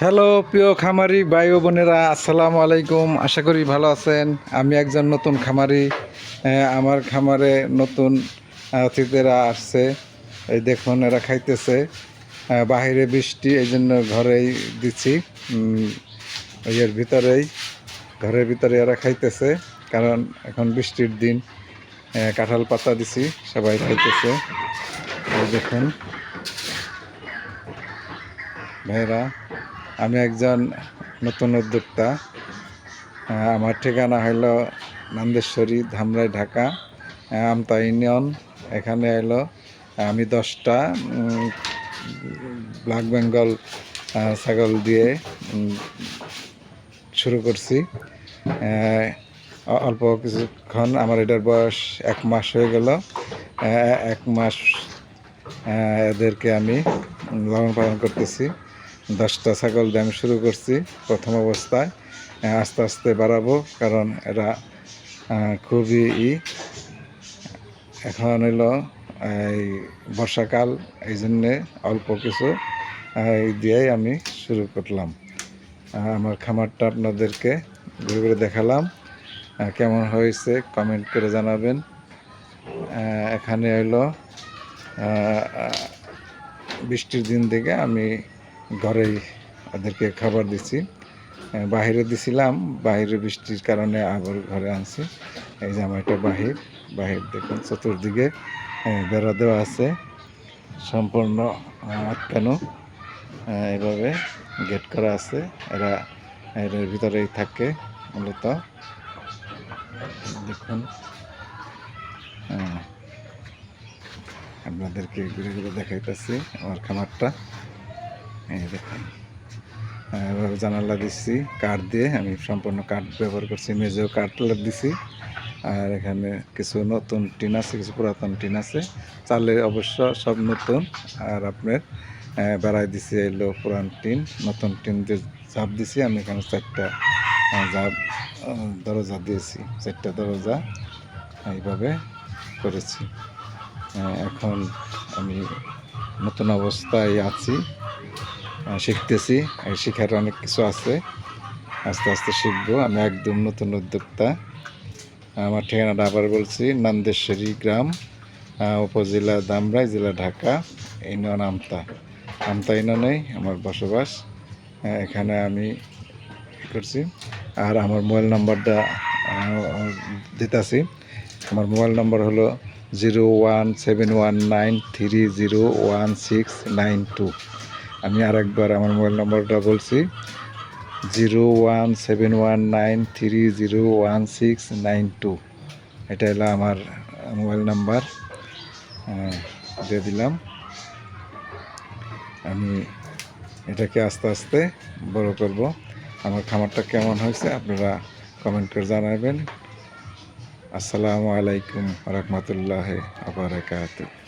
Hello, প্রিয় খামারি ভাই ও বোনেরা, আসসালামু আলাইকুম। আশা করি ভালো আছেন। আমি একজন নতুন খামারি আমার খামারে নতুন অতিথিরা আসছে। এই দেখুন, এরা খাইতেছে। বাহিরে বৃষ্টি, এই জন্য ঘরেই দিচ্ছি ইয়ের ভিতরেই, ঘরের ভিতরে এরা খাইতেছে, কারণ এখন বৃষ্টির দিন। কাঁঠাল পাতা দিছি, সবাই খাইতেছে। দেখুন, ভাইরা আমি একজন নতুন উদ্যোক্তা। আমার ঠিকানা হলো নন্দেশ্বরী, ধামরাই, ঢাকা। আমতা ইউনিয়ন, এখানে এলো। আমি দশটা ব্ল্যাক বেঙ্গল ছাগল দিয়ে শুরু করছি। অল্প কিছুক্ষণ, আমার এটার বয়স এক মাস হয়ে গেল। এক মাস এদেরকে আমি লালন পালন করতেছি। দশটা ছাগল দিয়ে আমি শুরু করছি প্রথম অবস্থায়। আস্তে আস্তে বাড়াবো, কারণ এরা খুবই ই। এখন হলো এই বর্ষাকাল, এই জন্যে অল্প কিছু দিয়েই আমি শুরু করলাম। আমার খামারটা আপনাদেরকে ঘুরে ঘুরে দেখালাম। কেমন হয়েছে কমেন্ট করে জানাবেন। এখানে হলো বৃষ্টির দিন থেকে আমি ঘরেই ওদেরকে খাবার আহ, বাহিরে দিছিলাম বাহিরে বৃষ্টির কারণে আবার ঘরে আনছি। এই যে আমার এটা বাহির বাহির দেখুন চতুর্দিকে বেড়া দেওয়া আছে। সম্পূর্ণ আটকানো এভাবে গেট করা আছে। এরা এর ভিতরেই থাকে মূলত। দেখুন আপনাদেরকে ঘুরে ঘুরে দেখাইতেছি আমার খামারটা। এই জানালা দিচ্ছি, কাঠ দিয়ে। আমি সম্পূর্ণ কাঠ ব্যবহার করছি মেজেও কাঠ দিছি। আর এখানে কিছু নতুন টিন আছে, কিছু পুরাতন টিন আছে। চালে অবশ্য সব নতুন। আর আপনার বেড়াই দিছি এলো পুরান টিন, নতুন টিন দিয়ে ঝাঁপ দিছি। আমি এখানে চারটা ঝাঁপ দরজা দিয়েছি, চারটা দরজা এইভাবে করেছি। এখন আমি নতুন অবস্থায় আছি। শিখতেছি। শেখার অনেক কিছু আছে। আস্তে আস্তে শিখব। আমি একদম নতুন উদ্যোক্তা। আমার ঠিকানাটা আবার বলছি, নন্দেশ্বরী গ্রাম উপজেলা দামরাই, জেলা ঢাকা, ইউনিয়ন আমতা। আমতা ইউনিয়নেই আমার বসবাস। এখানে আমি করছি। আর আমার মোবাইল নাম্বারটা দিতেছি। আমার মোবাইল নাম্বার হলো zero one seven one nine three zero one six nine two. আমি আরেকবার আমার মোবাইল নাম্বারটা বলছি। Zero one seven one nine three zero one six nine two. এটা হলো আমার মোবাইল নাম্বার। দিয়ে দিলাম। আমি এটাকে আস্তে আস্তে বড় করব। আমার খামারটা কেমন হয়েছে আপনারা কমেন্ট করে জানাবেন। আসসালামু আলাইকুম রহমতুল্লাহ আবরাকাতুহ